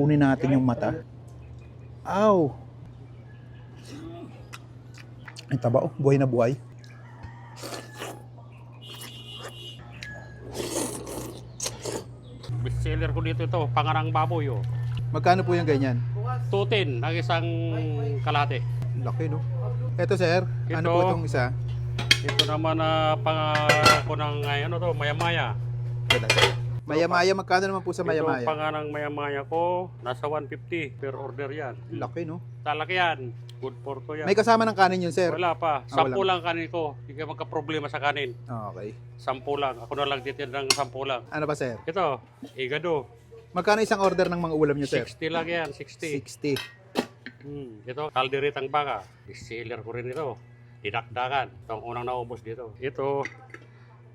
kunin natin yung mata. Aw! Ay, taba oh, buhay na buhay. Bestseller ko dito ito, pangarang baboy oh. Magkano po yung ganyan? Tutin, ang isang kalate. Laki, no? Ito, sir. Ano Ito. po itong isa? Ito naman na pangako ng ay, ano to, maya-maya. Maya-maya, magkano naman po sa Ito maya-maya? pangarang maya-maya ko, nasa 150 per order yan. Laki, no? Talaki yan. Good for to yan. May kasama ng kanin yun, sir. Wala pa. Ah, Sampu lang kanin ko. Hindi ka magka-problema sa kanin. Okay. Sampu lang. Ako na lang titin ng sampu lang. Ano ba, sir? Ito, igado. Magkano isang order ng mga ulam nyo, sir? 60 lang yan, 60. 60. Hmm. Ito, kalderitang baka. Bestseller ko rin ito. Dinakdakan. Ito ang unang naubos dito. Ito,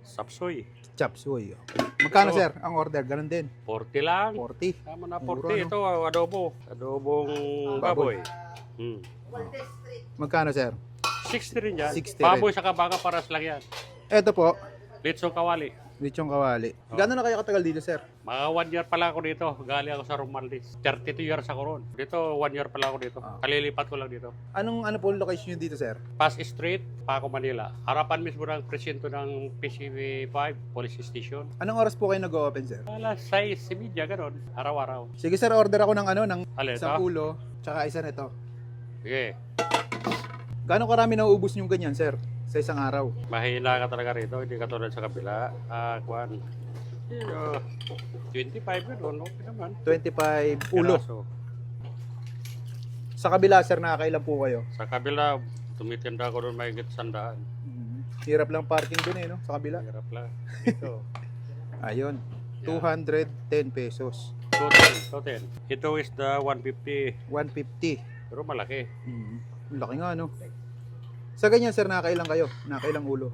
sapsoy. Chop suey. Magkano, Ito. sir? Ang order, ganun din. 40 lang. 40. Tama na Mura, 40. no? Ito, adobo. Adobong Baboy. Hmm. Magkano, sir? 60 rin yan. 60 rin. Baboy sa baka paras lang yan. Ito po, Litsong kawali. Lechong kawali. Oh. Gano'n na kayo katagal dito, sir? Mga one year pala ako dito. Galing ako sa Romaldis. 32 years ako ron. Dito, one year pala ako dito. Ah. Kalilipat ko lang dito. Anong ano po location nyo dito, sir? Pass Street, Paco, Manila. Harapan mismo ng presinto ng PCV 5, Police Station. Anong oras po kayo nag-open, sir? Alas 6, si media, ganun. Araw-araw. Sige, sir, order ako ng ano, ng Alin, isang ulo, tsaka isa nito. Sige. Gano'ng karami nauubos nyo ganyan, sir? Sa isang araw? Mahina ka talaga rito. Hindi ka tulad sa kabila. Ah, kwan. Uh, 25 yun, okay naman. 25 ulo. Piraso. Sa kabila, sir, nakakailan po kayo? Sa kabila, tumitinda ko doon mahigit sandaan. Hirap lang parking dun eh, no? Sa kabila. Hirap lang. Ito. Ayun. 210 pesos. Total, total. Ito is the 150. 150. Pero malaki. Mm. Laki nga, no? Sa ganyan, sir, nakakailan kayo? Nakakailang ulo?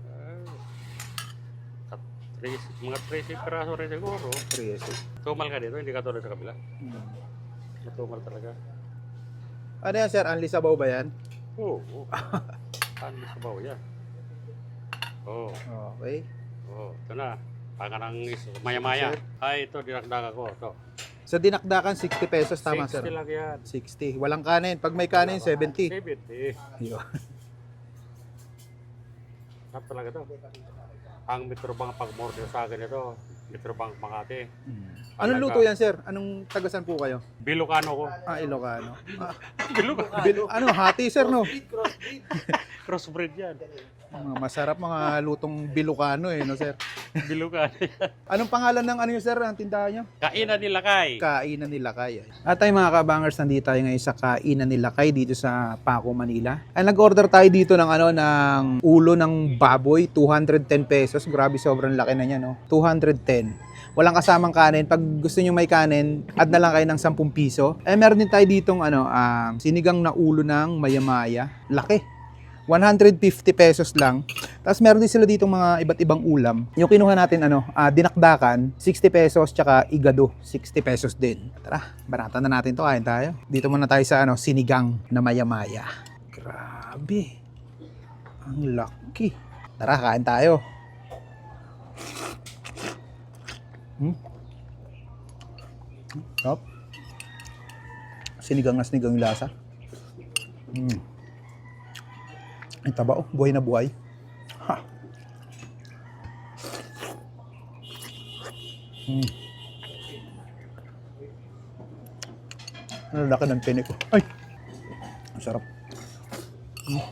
Ah, Tres, mga 13 peraso rin siguro. 3 Tumal ka dito, hindi ka tulad sa kabila. mm. Matumal talaga. Ano yan, sir? Anli sabaw ba yan? Oo. Oh, Ano sa bawo yan? Oo. Okay. Oh, ito na. Pangarang is maya-maya. Ay, ito, dinakdaga ko. Ito. Sa dinakdakan, 60 pesos, tama, 60 sir? lang yan. 60. Walang kanin. Pag may kanin, 70. 70. Yun. Sarap talaga to. Ang Metro Bank pag-order sa akin ito, Metro Bank Makati. Anong luto yan, sir? Anong tagasan po kayo? Bilokano ko. Ah, Ilocano. Ah, Bilokano. bil- ano, hati, sir, no? Crossbreed yan. Mga masarap mga lutong Bilocano, eh, no, sir? Bilokano. Anong pangalan ng ano yun, sir, ang tindahan nyo? Kainan nila kay. Kainan nila Kay. At tayo mga kabangers, nandito tayo ngayon sa Kainan nila Kay dito sa Paco, Manila. Ay nag-order tayo dito ng ano ng ulo ng baboy, 210 pesos. Grabe sobrang laki na niya, no. 210. Walang kasamang kanin. Pag gusto niyo may kanin, add na lang kayo ng 10 piso. Eh meron din tayo ditong ano, ah, sinigang na ulo ng maya-maya. Laki. 150 pesos lang. Tapos meron din sila ditong mga iba't ibang ulam. Yung kinuha natin ano, ah, dinakdakan, 60 pesos tsaka igado, 60 pesos din. Tara, barata na natin to, kain tayo. Dito muna tayo sa ano, sinigang na maya-maya. Grabe. Ang laki. Tara, kain tayo. Hmm? Top. Sinigang na sinigang lasa. Hmm. Ay, taba oh. Buhay na buhay. Ha. Hmm. Ang laki ng pene ko. Ay! Ang sarap. Hmm.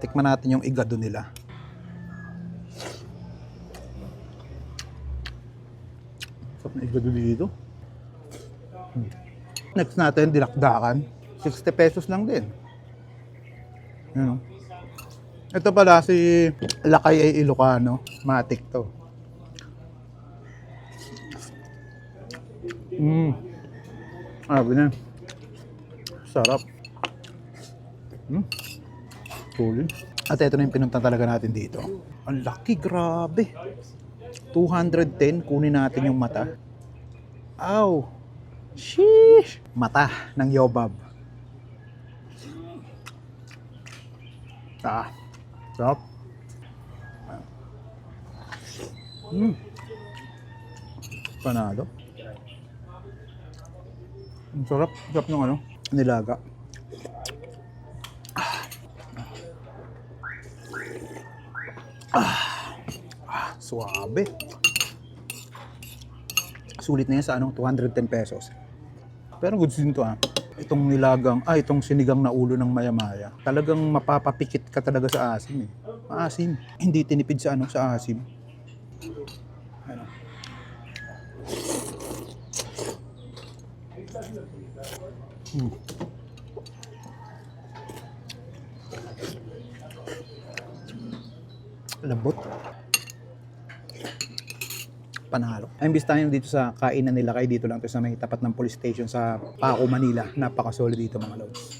Tikman natin yung igado nila. Sarap na igado dito. Hmm. Next natin, dinakdakan. 60 pesos lang din. Yan, oh. Ito pala si Lakay ay Ilocano. Matik to. Mm. Sabi na. Sarap. Mm. Tuloy. At ito na yung pinunta talaga natin dito. Ang laki, grabe. 210, kunin natin yung mata. Aw. Sheesh. Mata ng Yobab. Ah. Sarap. Mm. Panalo. Ang sarap. Sarap ng ano, nilaga. Ah. Ah, suabe. Sulit na yan sa ano, 210 pesos. Pero goods din to ah. Itong nilagang, ah, itong sinigang na ulo ng maya-maya. Talagang mapapapikit ka talaga sa asim eh. Maasim. Hindi tinipid sa ano, sa asim. Ano. Hmm. Lambot. Panalo. Imbis tayo dito sa kainan nila kay dito lang to sa may tapat ng police station sa Paco, Manila. Napaka-solid dito mga lods.